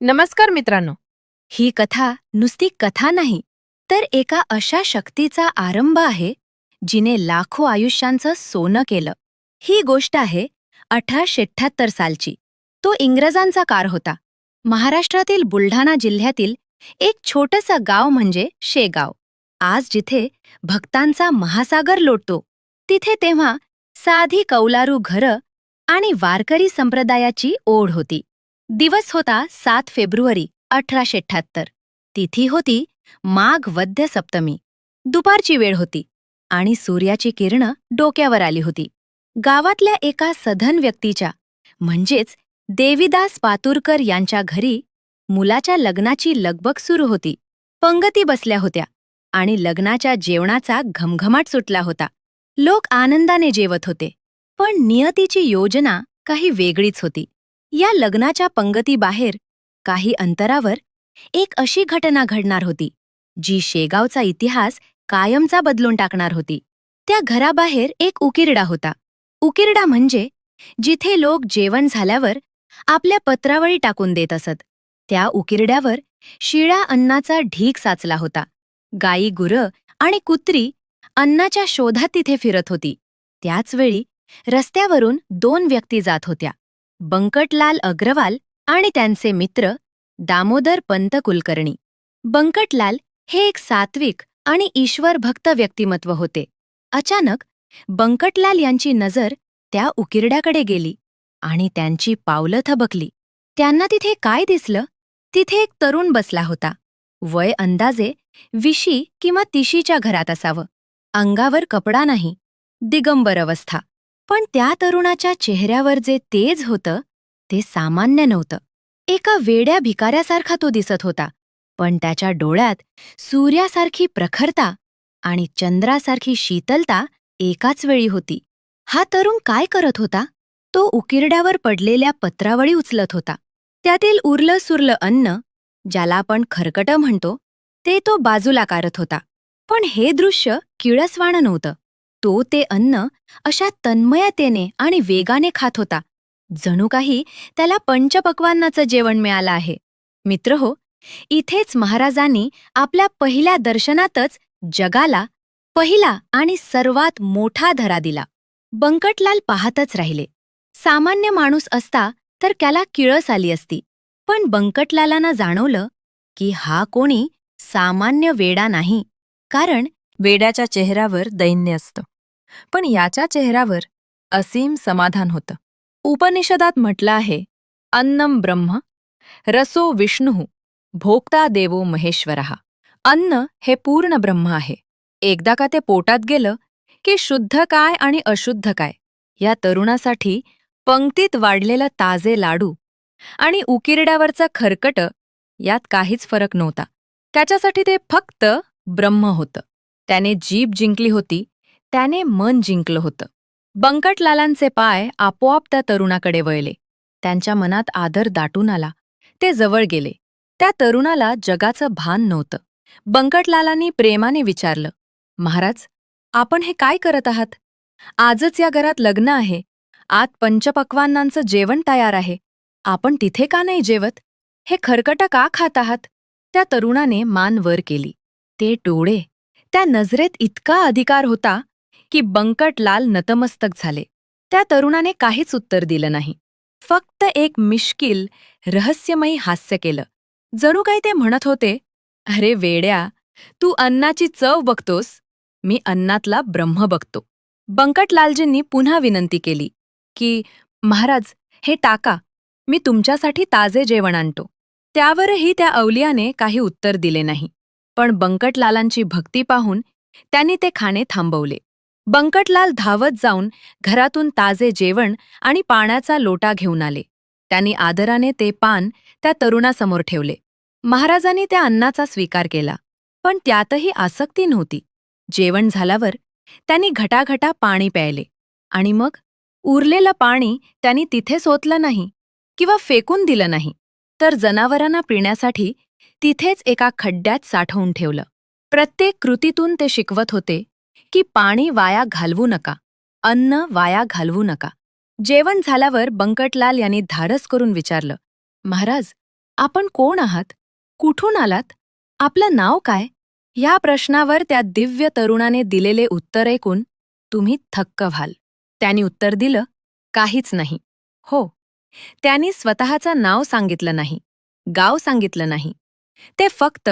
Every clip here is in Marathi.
नमस्कार मित्रांनो. ही कथा नुसती कथा नाही तर एका अशा शक्तीचा आरंभ आहे जिने लाखो आयुष्यांचं सोनं केलं. ही गोष्ट आहे अठराशे अठ्ठ्याहत्तर सालची. तो इंग्रजांचा कार होता. महाराष्ट्रातील बुलढाणा जिल्ह्यातील एक छोटंसं गाव म्हणजे शेगाव. आज जिथे भक्तांचा महासागर लोटतो तिथे तेव्हा साधी कौलारू घरं आणि वारकरी संप्रदायाची ओढ होती. दिवस होता सात फेब्रुवारी अठराशे अठ्ठ्याहत्तर तिथी होती माघ वद्य सप्तमी. दुपारची वेळ होती आणि सूर्याची किरणं डोक्यावर आली होती. गावातल्या एका सधन व्यक्तीच्या म्हणजेच देवीदास पातुरकर यांच्या घरी मुलाच्या लग्नाची लगबग सुरू होती. पंगती बसल्या होत्या आणि लग्नाच्या जेवणाचा घमघमाट सुटला होता. लोक आनंदाने जेवत होते. पण नियतीची योजना काही वेगळीच होती. या लग्नाच्या पंगतीबाहेर काही अंतरावर एक अशी घटना घडणार होती जी शेगावचा इतिहास कायमचा बदलून टाकणार होती. त्या घराबाहेर एक उकिरडा होता. उकिरडा म्हणजे जिथे लोक जेवण झाल्यावर आपल्या पत्रावळी टाकून देत असत. त्या उकिरड्यावर शिळा अन्नाचा ढीक साचला होता. गाई गुरं आणि कुत्री अन्नाच्या शोधात तिथे फिरत होती. त्याचवेळी रस्त्यावरून दोन व्यक्ती जात होत्या. बंकटलाल अग्रवाल आणि त्यांचे मित्र दामोदर पंत कुलकर्णी. बंकटलाल हे एक सात्विक आणि ईश्वरभक्त व्यक्तिमत्व होते. अचानक बंकटलाल यांची नजर त्या उकिरड्याकडे गेली आणि त्यांची पावलं थबकली. त्यांना तिथे काय दिसलं? तिथे एक तरुण बसला होता. वय अंदाजे विशी किंवा तिशीच्या घरात असावं. अंगावर कपडा नाही. दिगंबर अवस्था. पण त्या तरुणाच्या चेहऱ्यावर जे तेज होतं ते सामान्य नव्हतं. एका वेड्या भिकाऱ्यासारखा तो दिसत होता पण त्याच्या डोळ्यात सूर्यासारखी प्रखरता आणि चंद्रासारखी शीतलता एकाच वेळी होती. हा तरुण काय करत होता? तो उकिरड्यावर पडलेल्या पत्रावळी उचलत होता. त्यातील उरलं सुरलं अन्न ज्याला आपण खरकटं म्हणतो ते तो बाजूला कारत होता. पण हे दृश्य किळसवाणं नव्हतं. तो ते अन्न अशा तन्मयतेने आणि वेगाने खात होता. जणू काही त्याला पंचपक्वांनाचं जेवण मिळालं आहे. मित्र हो इथेच महाराजांनी आपल्या पहिल्या दर्शनातच जगाला पहिला आणि सर्वात मोठा धरा दिला. बंकटलाल पाहतच राहिले. सामान्य माणूस असता तर त्याला किळस आली असती. पण बंकटलालांना जाणवलं की हा कोणी सामान्य वेडा नाही. कारण वेड्याच्या चेहऱ्यावर दैन्य असतं. पण याच्या चेहऱ्यावर असीम समाधान होतं. उपनिषदात म्हटलं आहे अन्नम ब्रह्म रसो विष्णू भोक्ता देवो महेश्वरः. अन्न हे पूर्ण ब्रह्म आहे. एकदा का ते पोटात गेलं की शुद्ध काय आणि अशुद्ध काय या तरुणासाठी पंक्तीत वाढलेलं ताजे लाडू आणि उकिरड्यावरचं खरकट यात काहीच फरक नव्हता. त्याच्यासाठी ते फक्त ब्रह्म होतं. त्याने जीभ जिंकली होती त्याने मन जिंकलं होतं. बंकटलालांचे पाय आपोआप त्या तरुणाकडे वळले. त्यांच्या मनात आदर दाटून आला. ते जवळ गेले. त्या तरुणाला जगाचं भान नव्हतं. बंकटलालांनी प्रेमाने विचारलं महाराज आपण हे काय करत आहात? आजच या घरात लग्न आहे. आत पंचपक्वान्नांचं जेवण तयार आहे. आपण तिथे का नाही जेवत? हे खरकटं का खात आहात? त्या तरुणाने मान वर केली. ते डोळे त्या नजरेत इतका अधिकार होता की बंकटलाल नतमस्तक झाले. त्या तरुणाने काहीच उत्तर दिलं नाही. फक्त एक मिश्किल रहस्यमयी हास्य केलं. जणू काही ते म्हणत होते अरे वेड्या तू अन्नाची चव बघतोस. मी अन्नातला ब्रह्म बघतो. बंकटलालजींनी पुन्हा विनंती केली की महाराज हे टाका. मी तुमच्यासाठी ताजे जेवण आणतो. त्यावरही त्या अवलियाने काही उत्तर दिले नाही. पण बंकटलालांची भक्ती पाहून त्यांनी ते खाणे थांबवले. बंकटलाल धावत जाऊन घरातून ताजे जेवण आणि पाण्याचा लोटा घेऊन आले. त्यांनी आदराने ते पान त्या तरुणासमोर ठेवले. महाराजांनी त्या अन्नाचा स्वीकार केला पण त्यातही आसक्ती नव्हती. जेवण झाल्यावर त्यांनी घटाघटा पाणी प्यायले आणि मग उरलेलं पाणी त्यांनी तिथेच ओतलं नाही किंवा फेकून दिलं नाही तर जनावरांना पिण्यासाठी तिथेच एका खड्ड्यात साठवून ठेवलं. प्रत्येक कृतीतून ते शिकवत होते की पाणी वाया घालवू नका अन्न वाया घालवू नका. जेवण झाल्यावर बंकटलाल यांनी धाडस करून विचारलं महाराज आपण कोण आहात? कुठून आलात? आपलं नाव काय या प्रश्नावर त्या दिव्य तरुणाने दिलेले उत्तर ऐकून तुम्ही थक्क व्हाल. त्यांनी उत्तर दिलं काहीच नाही. हो. त्यांनी स्वतःचं नाव सांगितलं नाही. गाव सांगितलं नाही. ते फक्त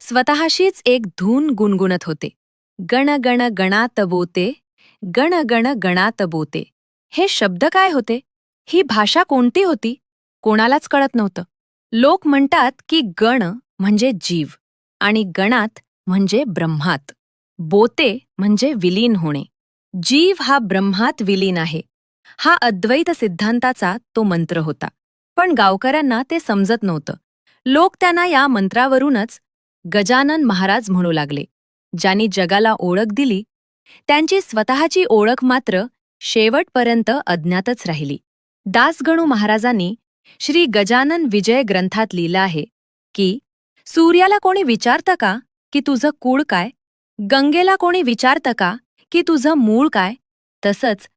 स्वतःशीच एक धून गुणगुणत होते. गण गण गणात बोते गण गण गणात बोते हे शब्द काय होते? ही भाषा कोणती होती? कोणालाच कळत नव्हतं. लोक म्हणतात की गण म्हणजे जीव आणि गणात म्हणजे ब्रह्मात. बोते म्हणजे विलीन होणे. जीव हा ब्रह्मात विलीन आहे. हा अद्वैत सिद्धांताचा तो मंत्र होता. पण गावकऱ्यांना ते समजत नव्हतं. लोक त्यांना या मंत्रावरूनच गजानन महाराज म्हणू लागले. ज्यांनी जगाला ओळख दिली त्यांची स्वतःची ओळख मात्र शेवटपर्यंत अज्ञातच राहिली. दासगणू महाराजांनी श्री गजानन विजय ग्रंथात लिहिलं आहे की सूर्याला कोणी विचारतं का की तुझं कुळ काय? गंगेला कोणी विचारतं का की तुझं मूळ काय? तसंच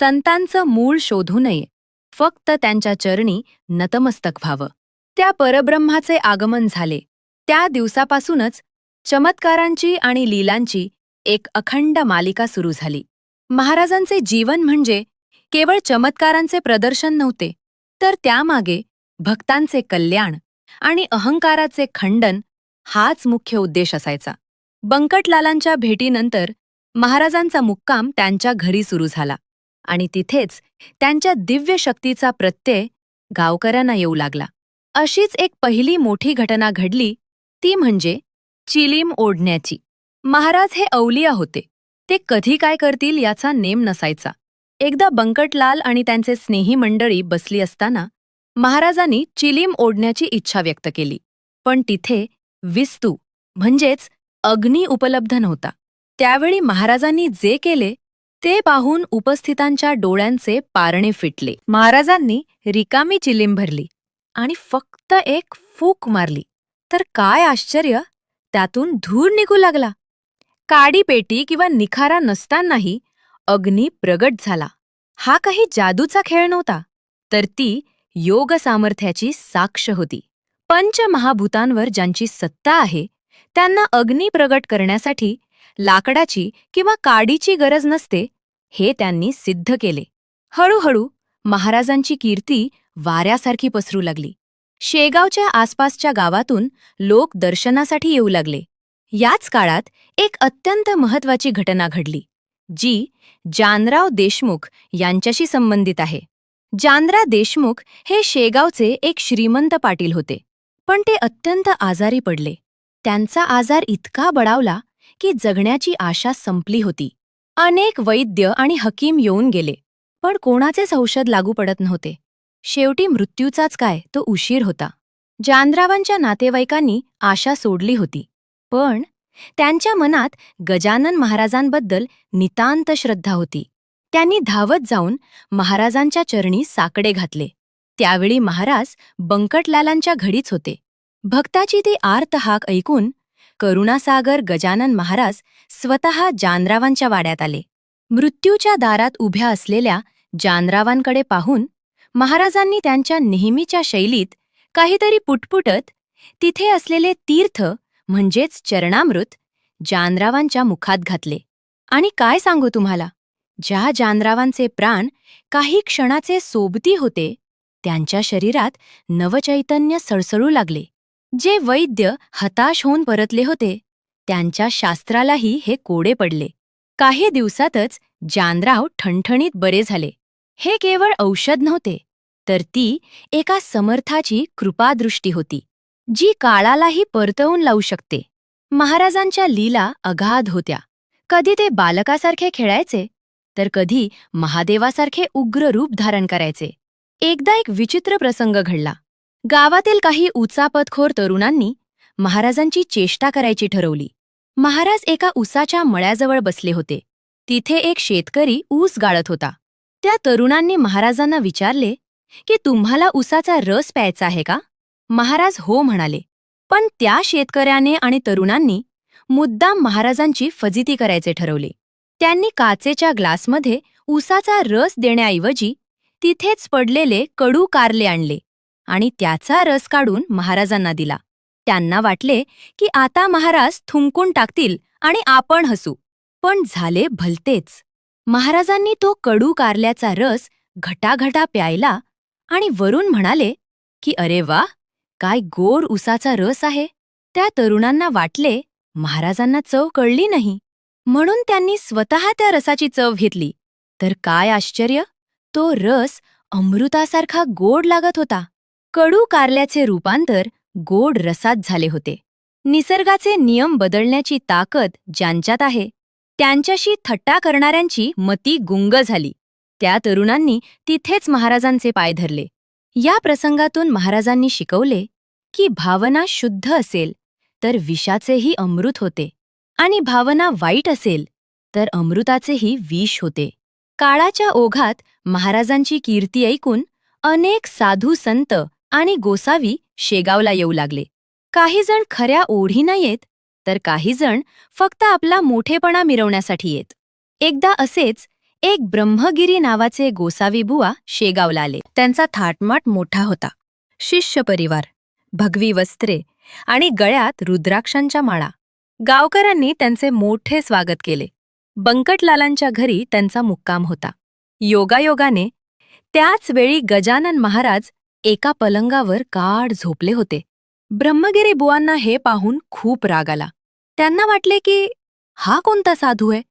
संतांचं मूळ शोधू नये. फक्त त्यांच्या चरणी नतमस्तक व्हावं. त्या परब्रह्माचे आगमन झाले. त्या दिवसापासूनच चमत्कारांची आणि लीलांची एक अखंड मालिका सुरू झाली. महाराजांचे जीवन म्हणजे केवळ चमत्कारांचे प्रदर्शन नव्हते तर त्यामागे भक्तांचे कल्याण आणि अहंकाराचे खंडन हाच मुख्य उद्देश असायचा. बंकटलालांच्या भेटीनंतर महाराजांचा मुक्काम त्यांच्या घरी सुरू झाला आणि तिथेच त्यांच्या दिव्य शक्तीचा प्रत्यय गावकऱ्यांना येऊ लागला. अशीच एक पहिली मोठी घटना घडली ती म्हणजे चिलीम ओढण्याची. महाराज हे अवलिया होते. ते कधी काय करतील याचा नेम नसायचा. एकदा बंकटलाल आणि त्यांचे स्नेही मंडळी बसली असताना महाराजांनी चिलीम ओढण्याची इच्छा व्यक्त केली. पण तिथे विस्तू म्हणजेच अग्नी उपलब्ध नव्हता. त्यावेळी महाराजांनी जे केले ते पाहून उपस्थितांच्या डोळ्यांचे पारणे फिटले. महाराजांनी रिकामी चिलीम भरली. आणि फक्त एक फूक मारली. तर काय आश्चर्य? त्यातून धूर निघू लागला. काडी पेटी किंवा निखारा नसतानाही अग्नी प्रगट झाला. हा काही जादूचा खेळ नव्हता तर ती योग सामर्थ्याची साक्ष होती. पंचमहाभूतांवर ज्यांची सत्ता आहे त्यांना अग्नी प्रगट करण्यासाठी लाकडाची किंवा काडीची गरज नसते हे त्यांनी सिद्ध केले. हळूहळू महाराजांची कीर्ती वाऱ्यासारखी पसरू लागली. शेगावच्या आसपासच्या गावातून लोक दर्शनासाठी येऊ लागले. याच काळात एक अत्यंत महत्वाची घटना घडली जी जानराव देशमुख यांच्याशी संबंधित आहे. जानरा देशमुख हे शेगावचे एक श्रीमंत पाटील होते पण ते अत्यंत आजारी पडले. त्यांचा आजार इतका बळावला की जगण्याची आशा संपली होती. अनेक वैद्य आणि हकीम येऊन गेले पण कोणाचेच औषध लागू पडत नव्हते. शेवटी मृत्यूचाच काय तो उशीर होता. जानरावांच्या नातेवाईकांनी आशा सोडली होती. पण त्यांच्या मनात गजानन महाराजांबद्दल नितांत श्रद्धा होती. त्यांनी धावत जाऊन महाराजांच्या चरणी साकडे घातले. त्यावेळी महाराज बंकटलालांच्या घडीच होते. भक्ताची ती आर्त हाक ऐकून करुणासागर गजानन महाराज स्वतः जानरावांच्या वाड्यात आले. मृत्यूच्या दारात उभ्या असलेल्या जानरावांकडे पाहून महाराजांनी त्यांच्या नेहमीच्या शैलीत काहीतरी पुटपुटत तिथे असलेले तीर्थ म्हणजेच चरणामृत जानरावांच्या मुखात घातले. आणि काय सांगू तुम्हाला? ज्या जानरावांचे प्राण काही क्षणाचे सोबती होते त्यांच्या शरीरात नवचैतन्य सळसळू लागले. जे वैद्य हताश होऊन परतले होते त्यांच्या शास्त्रालाही हे कोडे पडले. काही दिवसातच जानराव ठणठणीत बरे झाले. हे केवळ औषध नव्हते तर ती एका समर्थाची कृपादृष्टी होती जी काळालाही परतवून लावू शकते. महाराजांच्या लीला अगाध होत्या. कधी ते बालकासारखे खेळायचे तर कधी महादेवासारखे उग्र रूप धारण करायचे. एकदा एक विचित्र प्रसंग घडला. गावातील काही उचापतखोर तरुणांनी महाराजांची चेष्टा करायची ठरवली. महाराज एका उसाच्या मळ्याजवळ बसले होते. तिथे एक शेतकरी ऊस गाळत होता. त्या तरुणांनी महाराजांना विचारले की तुम्हाला उसाचा रस प्यायचा आहे का? महाराज हो म्हणाले पण त्या शेतकऱ्याने आणि तरुणांनी मुद्दाम महाराजांची फजिती करायचे ठरवले. त्यांनी काचेच्या ग्लासमध्ये उसाचा रस देण्याऐवजी तिथेच पडलेले कडू कारले आणले आणि त्याचा रस काढून महाराजांना दिला. त्यांना वाटले की आता महाराज थुंकून टाकतील आणि आपण हसू. पण झाले भलतेच. महाराजांनी तो कडू कारल्याचा रस घटाघटा प्यायला आणि वरून म्हणाले की अरे वा काय गोड उसाचा रस आहे. त्या तरुणांना वाटले महाराजांना चव कळली नाही. म्हणून त्यांनी स्वतः त्या रसाची चव घेतली. तर काय आश्चर्य तो रस अमृतासारखा गोड लागत होता. कडू कारल्याचे रूपांतर गोड रसात झाले होते. निसर्गाचे नियम बदलण्याची ताकद ज्यांच्यात आहे त्यांच्याशी थट्टा करणाऱ्यांची मती गुंग झाली. त्या तरुणांनी तिथेच महाराजांचे पाय धरले. या प्रसंगातून महाराजांनी शिकवले की भावना शुद्ध असेल तर विषाचेही अमृत होते. आणि भावना वाईट असेल तर अमृताचेही विष होते. काळाच्या ओघात महाराजांची कीर्ती ऐकून अनेक साधू संत आणि गोसावी शेगावला येऊ लागले. काही जण खऱ्या ओढीनं येत तर काहीजण फक्त आपला मोठेपणा मिरवण्यासाठी येत. एकदा असेच एक ब्रह्मगिरी नावाचे गोसावी बुवा शेगावला आले त्यांचा थाटमाट मोठा होता. शिष्य परिवार भगवी वस्त्रे आणि गळ्यात रुद्राक्षांच्या माळा. गावकऱ्यांनी त्यांचे मोठे स्वागत केले. बंकटलालांच्या घरी त्यांचा मुक्काम होता. योगायोगाने त्याच वेळी गजानन महाराज एका पलंगावर काढ झोपले होते. ब्रह्मगिरी बुवांना हे पाहून खूप राग आला. त्यांना वाटले की हा कोणता साधू आहे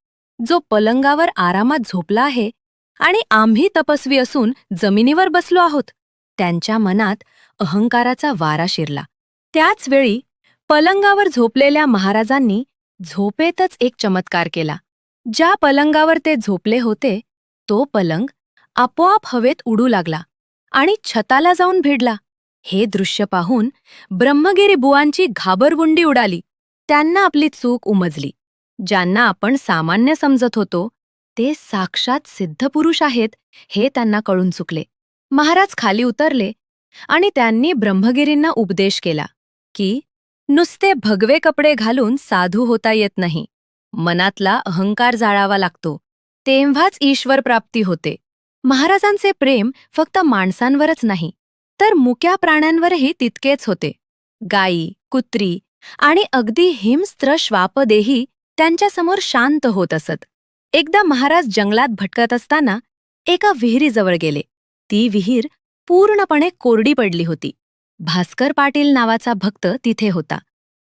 जो पलंगावर आरामात झोपला आहे आणि आम्ही तपस्वी असून जमिनीवर बसलो आहोत. त्यांच्या मनात अहंकाराचा वारा शिरला. त्याच वेळी पलंगावर झोपलेल्या महाराजांनी झोपेतच एक चमत्कार केला. ज्या पलंगावर ते झोपले होते तो पलंग आपोआप हवेत उडू लागला आणि छताला जाऊन भिडला. हे दृश्य पाहून ब्रह्मगिरी बुवांची घाबरगुंडी उडाली. त्यांना आपली चूक उमजली. ज्यांना आपण सामान्य समजत होतो ते साक्षात सिद्धपुरुष आहेत हे त्यांना कळून चुकले. महाराज खाली उतरले आणि त्यांनी ब्रह्मगिरींना उपदेश केला की नुसते भगवे कपडे घालून साधू होता येत नाही. मनातला अहंकार जाळावा लागतो. तेव्हाच ईश्वर प्राप्ती होते. महाराजांचे प्रेम फक्त माणसांवरच नाही तर मुक्या प्राण्यांवरही तितकेच होते. गायी कुत्री आणि अगदी हिमस्त्र श्वापदेही त्यांच्यासमोर शांत होत असत. एकदा महाराज जंगलात भटकत असताना एका विहिरीजवळ गेले. ती विहीर पूर्णपणे कोरडी पडली होती. भास्कर पाटील नावाचा भक्त तिथे होता.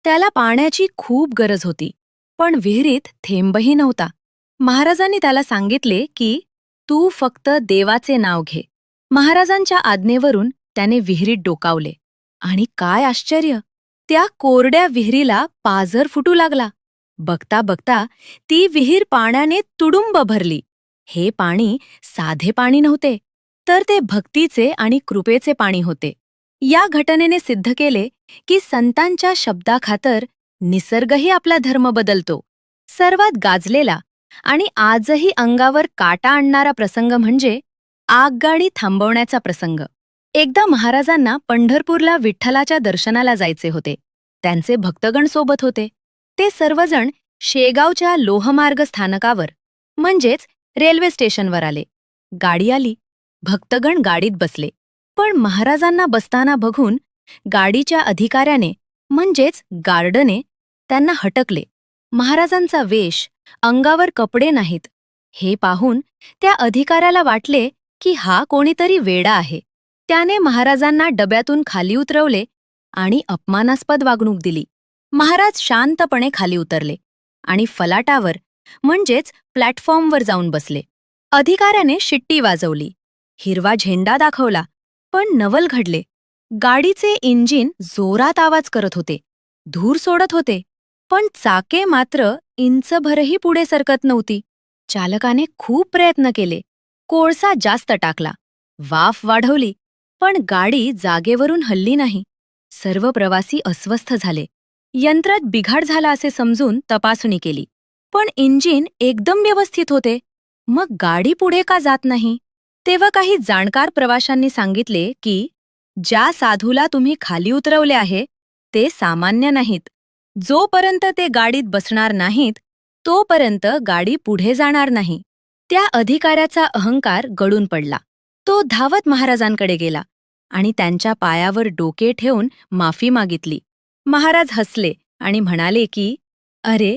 त्याला पाण्याची खूप गरज होती. पण विहिरीत थेंबही नव्हता. महाराजांनी त्याला सांगितले की तू फक्त देवाचे नाव घे. महाराजांच्या आज्ञेवरून त्याने विहिरीत डोकावले. आणि काय आश्चर्य! त्या कोरड्या विहिरीला पाझर फुटू लागला. बघता बघता ती विहीर पाण्याने तुडुंब भरली. हे पाणी साधे पाणी नव्हते तर ते भक्तीचे आणि कृपेचे पाणी होते. या घटनेने सिद्ध केले की संतांच्या शब्दाखातर निसर्गही आपला धर्म बदलतो. सर्वात गाजलेला आणि आजही अंगावर काटा आणणारा प्रसंग म्हणजे आगगाडी थांबवण्याचा प्रसंग. एकदा महाराजांना पंढरपूरला विठ्ठलाच्या दर्शनाला जायचे होते. त्यांचे भक्तगण सोबत होते. ते सर्वजण शेगावच्या लोहमार्ग स्थानकावर म्हणजेच रेल्वे स्टेशनवर आले. गाडी आली. भक्तगण गाडीत बसले. पण महाराजांना बसताना बघून गाडीच्या अधिकाऱ्याने म्हणजेच गार्डने त्यांना हटकले. महाराजांचा वेश अंगावर कपडे नाहीत. हे पाहून त्या अधिकाऱ्याला वाटले की हा कोणीतरी वेडा आहे. त्याने महाराजांना डब्यातून खाली उतरवले आणि अपमानास्पद वागणूक दिली. महाराज शांतपणे खाली उतरले आणि फलाटावर म्हणजेच प्लॅटफॉर्मवर जाऊन बसले. अधिकाऱ्याने शिट्टी वाजवली. हिरवा झेंडा दाखवला पण नवल घडले. गाडीचे इंजिन जोरात आवाज करत होते. धूर सोडत होते पण चाके मात्र इंचभरही पुढे सरकत नव्हती. चालकाने खूप प्रयत्न केले. कोळसा जास्त टाकला. वाफ वाढवली. पण गाडी जागेवरून हल्ली नाही. सर्व प्रवासी अस्वस्थ झाले. यंत्रात बिघाड झाला असे समजून तपासणी केली. पण इंजिन एकदम व्यवस्थित होते. मग गाडी पुढे का जात नाही? तेव्हा काही जाणकार प्रवाशांनी सांगितले की ज्या साधूला तुम्ही खाली उतरवले आहे ते सामान्य नाहीत. जोपर्यंत ते गाडीत बसणार नाहीत तोपर्यंत गाडी पुढे जाणार नाही. त्या अधिकाऱ्याचा अहंकार गळून पडला. तो धावत महाराजांकडे गेला आणि त्यांच्या पायावर डोके ठेवून माफी मागितली. महाराज हसले आणि म्हणाले की अरे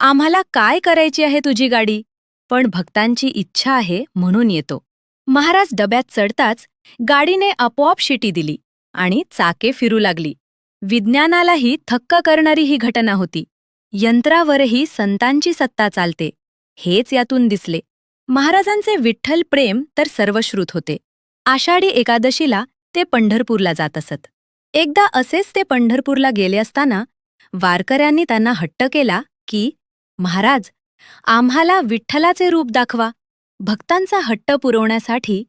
आम्हाला काय करायची आहे तुझी गाडी? पण भक्तांची इच्छा आहे म्हणून येतो. महाराज डब्यात चढताच गाडीने आपोआप शिटी दिली आणि चाके फिरू लागली. विज्ञानालाही थक्क करणारी ही घटना होती. यंत्रावरही संतांची सत्ता चालते. हेच यातून दिसले. महाराजांचे विठ्ठल प्रेम तर सर्वश्रुत होते. आषाढी एकादशीला ते पंढरपूरला जात असत. एकदा असेच ते पंढरपूरला गेले असताना वारकऱ्यांनी त्यांना हट्ट केला की महाराज आम्हाला विठ्ठलाचे रूप दाखवा. भक्तांचा हट्ट पुरवण्यासाठी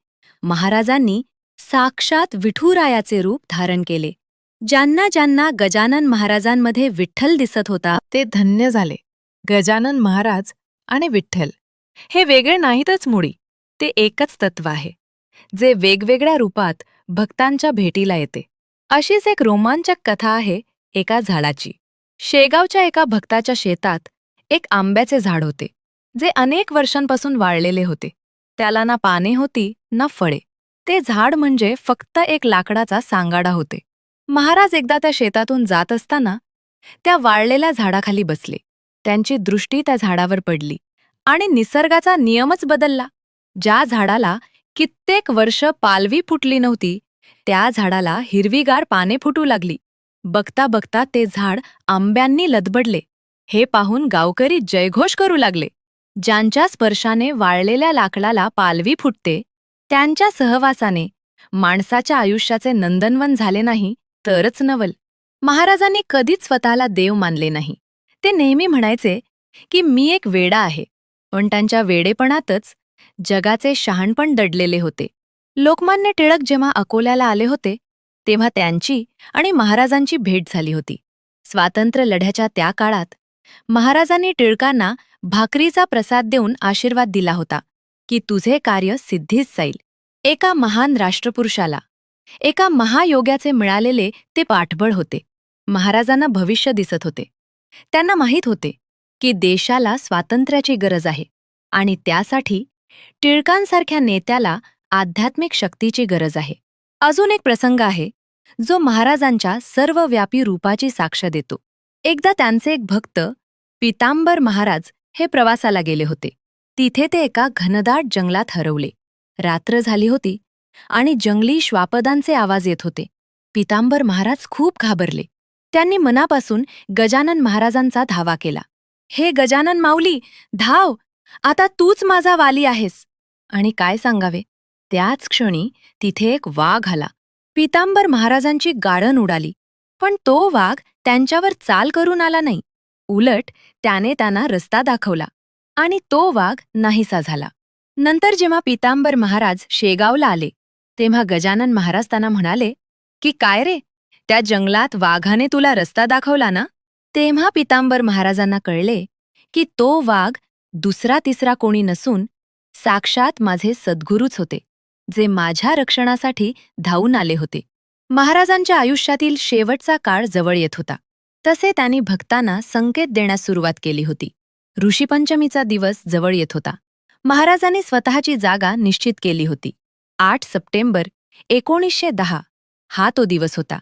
महाराजांनी साक्षात विठुरायाचे रूप धारण केले. ज्यांना ज्यांना गजानन महाराजांमध्ये विठ्ठल दिसत होता ते धन्य झाले. गजानन महाराज आणि विठ्ठल हे वेगळे नाहीतच मुळी ते एकच तत्व आहे. जे वेगवेगळ्या रूपात भक्तांच्या भेटीला येते. अशीच एक रोमांचक कथा आहे एका झाडाची. शेगावच्या एका भक्ताच्या शेतात एक आंब्याचे झाड होते जे अनेक वर्षांपासून वाळलेले होते. त्याला ना पाने होती ना फळे. ते झाड म्हणजे फक्त एक लाकडाचा सांगाडा होते. महाराज एकदा त्या शेतातून जात असताना त्या वाळलेल्या झाडाखाली बसले. त्यांची दृष्टी त्या झाडावर पडली. आणि निसर्गाचा नियमच बदलला. ज्या झाडाला कित्येक वर्ष पालवी फुटली नव्हती त्या झाडाला हिरवीगार पाने फुटू लागली. बघता बघता ते झाड आंब्यांनी लदबडले. हे पाहून गावकरी जयघोष करू लागले. ज्यांच्या स्पर्शाने वाळलेल्या लाकडाला पालवी फुटते त्यांच्या सहवासाने माणसाच्या आयुष्याचे नंदनवन झाले नाही तरच नवल. महाराजांनी कधीच स्वतःला देव मानले नाही. ते नेहमी म्हणायचे की मी एक वेडा आहे. पण त्यांच्या वेडेपणातच जगाचे शहाणपण दडलेले होते. लोकमान्य टिळक जेव्हा अकोल्याला आले होते तेव्हा त्यांची आणि महाराजांची भेट झाली होती. स्वातंत्र्य लढ्याच्या त्या काळात महाराजांनी टिळकांना भाकरीचा प्रसाद देऊन आशीर्वाद दिला होता की तुझे कार्य सिद्धीच जाईल. एका महान राष्ट्रपुरुषाला एका महायोग्याचे मिळालेले ते पाठबळ होते. महाराजांना भविष्य दिसत होते. त्यांना माहीत होते की देशाला स्वातंत्र्याची गरज आहे आणि त्यासाठी टिळकांसारख्या नेत्याला आध्यात्मिक शक्तीची गरज आहे. अजून एक प्रसंग आहे जो महाराजांच्या सर्वव्यापी रूपाची साक्ष देतो. एकदा त्यांचे एक भक्त पितांबर महाराज हे प्रवासाला गेले होते. तिथे ते एका घनदाट जंगलात हरवले. रात्र झाली होती आणि जंगली श्वापदांचे आवाज येत होते. पितांबर महाराज खूप घाबरले. त्यांनी मनापासून गजानन महाराजांचा धावा केला. हे गजानन माऊली धाव आता तूच माझा वाली आहेस. आणि काय सांगावे? त्याच क्षणी तिथे एक वाघ आला. पितांबर महाराजांची गाडण उडाली. पण तो वाघ त्यांच्यावर चाल करून आला नाही. उलट त्याने त्यांना रस्ता दाखवला. आणि तो वाघ नाहीसा झाला. नंतर जेव्हा पितांबर महाराज शेगावला आले तेव्हा गजानन महाराज त्यांना म्हणाले की काय रे? त्या जंगलात वाघाने तुला रस्ता दाखवला ना? तेव्हा पितांबर महाराजांना कळले की तो वाघ दुसरा तिसरा कोणी नसून साक्षात माझे सद्गुरूच होते जे माझ्या रक्षणासाठी धावून आले होते. महाराजांच्या आयुष्यातील शेवटचा काळ जवळ येत होता. तसे त्यांनी भक्तांना संकेत देण्यास सुरुवात केली होती. ऋषीपंचमीचा दिवस जवळ येत होता. महाराजांनी स्वतःची जागा निश्चित केली होती. आठ सप्टेंबर एकोणीसशे दहा हा तो दिवस होता.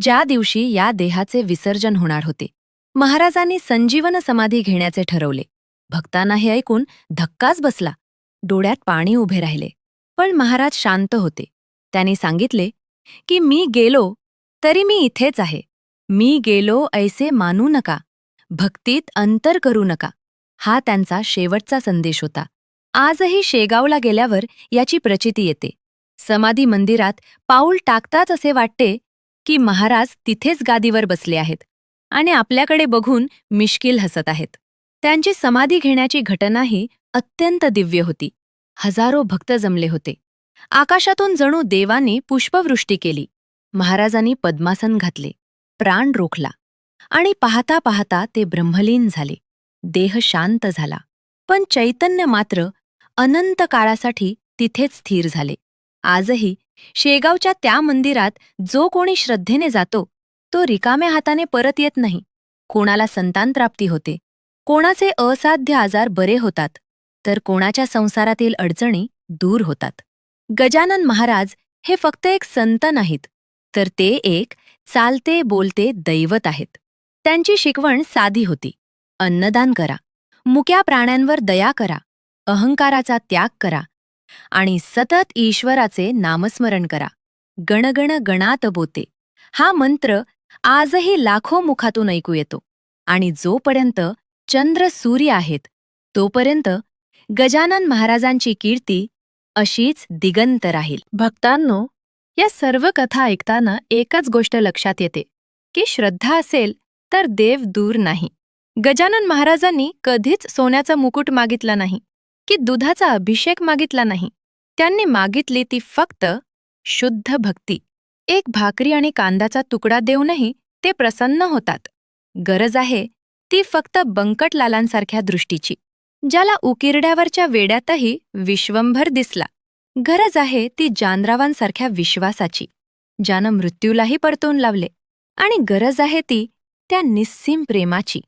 ज्या दिवशी या देहाचे विसर्जन होणार होते. महाराजांनी संजीवन समाधी घेण्याचे ठरवले. भक्तांना हे ऐकून धक्काच बसला. डोळ्यात पाणी उभे राहिले. पण महाराज शांत होते. त्यांनी सांगितले की मी गेलो तरी मी इथेच आहे. मी गेलो ऐसे मानू नका. भक्तीत अंतर करू नका. हा त्यांचा शेवटचा संदेश होता. आजही शेगावला गेल्यावर याची प्रचिती येते. समाधी मंदिरात पाऊल टाकताच असे वाटते की महाराज तिथेच गादीवर बसले आहेत. आणि आपल्याकडे बघून मिश्किल हसत आहेत. त्यांची समाधी घेण्याची घटनाही अत्यंत दिव्य होती. हजारो भक्त जमले होते. आकाशातून जणू देवाने पुष्पवृष्टी केली. महाराजांनी पद्मासन घातले. प्राण रोखला. आणि पाहता पाहता ते ब्रह्मलीन झाले. देह शांत झाला. पण चैतन्य मात्र अनंत काळासाठी तिथेच स्थिर झाले. आजही शेगावच्या त्या मंदिरात जो कोणी श्रद्धेने जातो तो रिकाम्या हाताने परत येत नाही. कोणाला संतान प्राप्ती होते. कोणाचे असाध्य आजार बरे होतात. तर कोणाच्या संसारातील अडचणी दूर होतात. गजानन महाराज हे फक्त एक संत नाहीत. तर ते एक चालते बोलते दैवत आहेत. त्यांची शिकवण साधी होती. अन्नदान करा. मुक्या प्राण्यांवर दया करा. अहंकाराचा त्याग करा. आणि सतत ईश्वराचे नामस्मरण करा. गणगण गणात बोते. हा मंत्र आजही लाखो मुखातून ऐकू येतो. आणि जोपर्यंत चंद्र सूर्य आहेत तोपर्यंत गजानन महाराजांची कीर्ती अशीच दिगंत राहील. भक्तांनो या सर्व कथा ऐकताना एकच गोष्ट लक्षात येते की श्रद्धा असेल तर देव दूर नाही. गजानन महाराजांनी कधीच सोन्याचा मुकुट मागितला नाही की दुधाचा अभिषेक मागितला नाही. त्यांनी मागितली ती फक्त शुद्ध भक्ती. एक भाकरी आणि कांदाचा तुकडा देऊनही ते प्रसन्न होतात. गरज आहे ती फक्त बंकटलालांसारख्या दृष्टीची ज्याला उकिरड्यावरच्या वेड्यातही विश्वंभर दिसला. गरज आहे ती जानरावांसारख्या विश्वासाची ज्यानं मृत्यूलाही परतून लावले आणि गरज आहे ती त्या निस्सीम प्रेमाची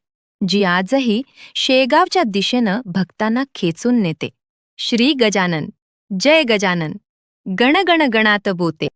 जी आजही शेगावच्या दिशेनं भक्तांना खेचून नेते. श्री गजानन जय गजानन गण गणात बोते.